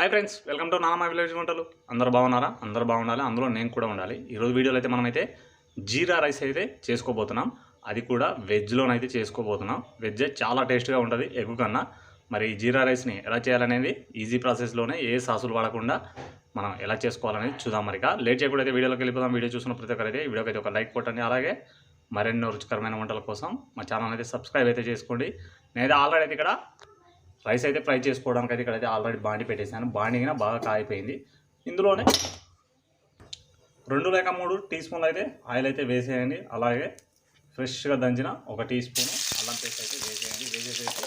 Hi friends welcome to నానమ్మ village వంటలు. అందరూ బాగున్నారా? అందరూ బాగుండాలి అందులో నేను కూడా ఉండాలి. ఈరోజు వీడియోలో అయితే మనమైతే జీరా రైస్ అయితే చేసుకోబోతున్నాం. అది కూడా వెజ్లోనైతే చేసుకోబోతున్నాం. వెజ్ చాలా టేస్ట్గా ఉంటుంది ఎగ్గు కన్నా. మరి ఈ జీరా రైస్ని ఎలా చేయాలనేది ఈజీ ప్రాసెస్లోనే ఏ సాసులు వాడకుండా మనం ఎలా చేసుకోవాలనేది చూద్దాం మరిక. లేట్ చేయకుండా అయితే వీడియోలోకి వెళ్ళిపోదాం. వీడియో చూసిన ప్రతి ఒక్కరైతే వీడియోకి అయితే ఒక లైక్ కొట్టండి. అలాగే మరెన్నో రుచికరమైన వంటల కోసం మా ఛానల్ అయితే సబ్స్క్రైబ్ అయితే చేసుకోండి. నేనైతే ఆల్రెడీ అయితే ఇక్కడ రైస్ అయితే ఫ్రై చేసుకోవడానికి అయితే ఇక్కడైతే ఆల్రెడీ బాండి పెట్టేశాను. బాండి బాగా కాగిపోయింది ఇందులోనే రెండు లేక మూడు టీ స్పూన్లు అయితే ఆయిల్ అయితే వేసేయండి. అలాగే ఫ్రెష్గా దంచిన ఒక టీ స్పూన్ అల్లం పేస్ట్ అయితే వేసేయండి. వేసేసేసి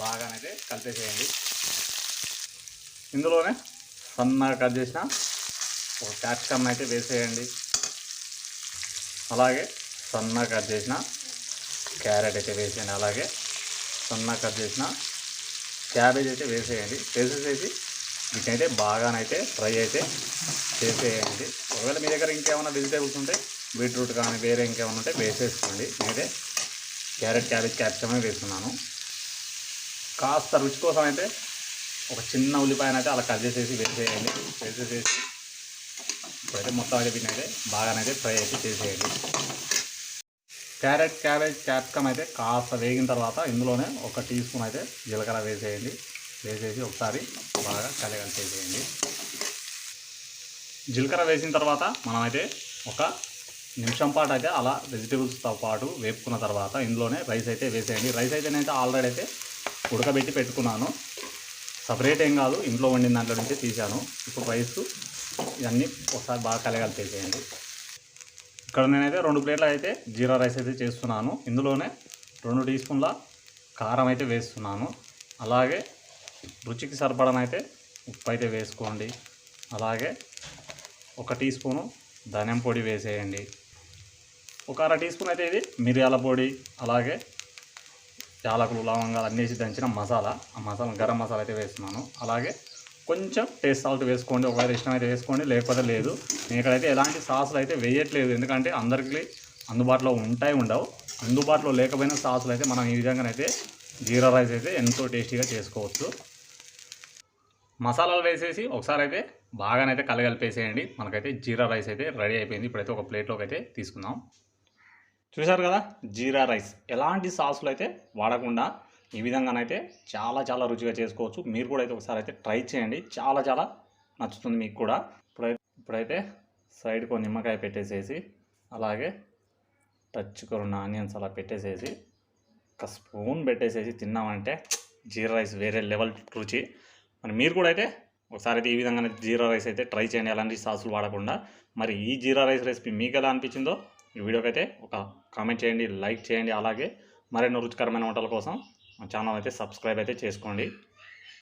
బాగానైతే కలిపేసేయండి. ఇందులోనే సన్నగా కట్ చేసిన ఒక క్యాప్సికమ్ అయితే వేసేయండి. అలాగే సన్నగా కట్ చేసిన క్యారెట్ అయితే వేసేయండి. అలాగే సన్నగా కట్ చేసిన క్యాబేజ్ అయితే వేసేయండి. వేసేసేసి వీటినైతే బాగానైతే ఫ్రై అయితే చేసేయండి. ఒకవేళ మీ దగ్గర ఇంకేమైనా వెజిటేబుల్స్ ఉంటే బీట్రూట్ కానీ వేరే ఇంకేమైనా ఉంటే వేసేసుకోండి. నేనైతే క్యారెట్ క్యాబేజ్ క్యాప్సికమే వేస్తున్నాను. కాస్త రుచి కోసం అయితే ఒక చిన్న ఉల్లిపాయన అయితే అలా కట్ చేసేసి వేసేయండి. వేసేసేసి ఇప్పుడైతే మొత్తం అయితే వీటిని అయితే బాగానైతే ఫ్రై అయితే చేసేయండి. క్యారెట్ క్యాబేజ్ క్యాప్సికమ్ అయితే కాస్త వేగిన తర్వాత ఇందులోనే ఒక టీ స్పూన్ అయితే జీలకర్ర వేసేయండి. వేసేసి ఒకసారి బాగా కలిగలిపేసేయండి జీలకర్ర వేసిన తర్వాత మనమైతే ఒక నిమిషం పాటు అయితే అలా వెజిటేబుల్స్తో పాటు వేపుకున్న తర్వాత ఇందులోనే రైస్ అయితే వేసేయండి. రైస్ అయితే నేనైతే ఆల్రెడీ అయితే ఉడకబెట్టి పెట్టుకున్నాను. సపరేట్ ఏం కాదు ఇంట్లో వండిన దాంట్లో నుంచి తీశాను. ఇప్పుడు రైస్ ఇవన్నీ ఒకసారి బాగా కలగలిపేసేయండి ఇక్కడ నేనైతే రెండు ప్లేట్లు అయితే జీరా రైస్ అయితే చేస్తున్నాను. ఇందులోనే రెండు టీ స్పూన్ల కారం అయితే వేస్తున్నాను. అలాగే రుచికి సరిపడనైతే ఉప్పు అయితే వేసుకోండి. అలాగే ఒక టీ స్పూను ధనియం పొడి వేసేయండి. ఒక అర టీ స్పూన్ అయితే ఇది మిరియాల పొడి అలాగే యాలకులు లవంగాలు అన్నీ వేసి దంచిన మసాలా. ఆ మసాలా గరం మసాలా అయితే వేస్తున్నాను. అలాగే కొంచెం టేస్ట్ సాల్ట్ వేసుకోండి ఒకవేళ ఇష్టం అయితే వేసుకోండి లేకపోతే లేదు. నేను ఇక్కడైతే ఎలాంటి సాసులు అయితే వేయట్లేదు. ఎందుకంటే అందరికీ అందుబాటులో ఉంటాయి ఉండవు. అందుబాటులో లేకపోయిన సాసులు అయితే మనం ఈ విధంగానైతే జీరా రైస్ అయితే ఎంతో టేస్టీగా చేసుకోవచ్చు. మసాలాలు వేసేసి ఒకసారి అయితే బాగానైతే కలగలిపేసేయండి. మనకైతే జీరా రైస్ అయితే రెడీ అయిపోయింది. ఇప్పుడైతే ఒక ప్లేట్లోకి అయితే తీసుకుందాం. చూశారు కదా? జీరా రైస్. ఎలాంటి సాసులు అయితే వాడకుండా ఈ విధంగానైతే చాలా చాలా రుచిగా చేసుకోవచ్చు. మీరు కూడా అయితే ఒకసారి అయితే ట్రై చేయండి. చాలా చాలా నచ్చుతుంది మీకు కూడా. ఇప్పుడైతే ఇప్పుడైతే సైడ్కి ఒక నిమ్మకాయ పెట్టేసేసి అలాగే టచ్ కొన్న ఆనియన్స్ అలా పెట్టేసేసి ఒక స్పూన్ పెట్టేసేసి తిన్నామంటే జీరా రైస్ వేరే లెవెల్ రుచి. మరి మీరు కూడా అయితే ఒకసారి అయితే ఈ విధంగానే జీరా రైస్ అయితే ట్రై చేయండి. అలాంటి సాసులు వాడకుండా. మరి ఈ జీరా రైస్ రెసిపీ మీకు ఎలా అనిపించిందో ఈ వీడియోకి అయితే ఒక కామెంట్ చేయండి లైక్ చేయండి. అలాగే మరెన్నో రుచికరమైన వంటల కోసం ఛానల్ అయితే సబ్స్క్రైబ్ అయితే చేసుకోండి.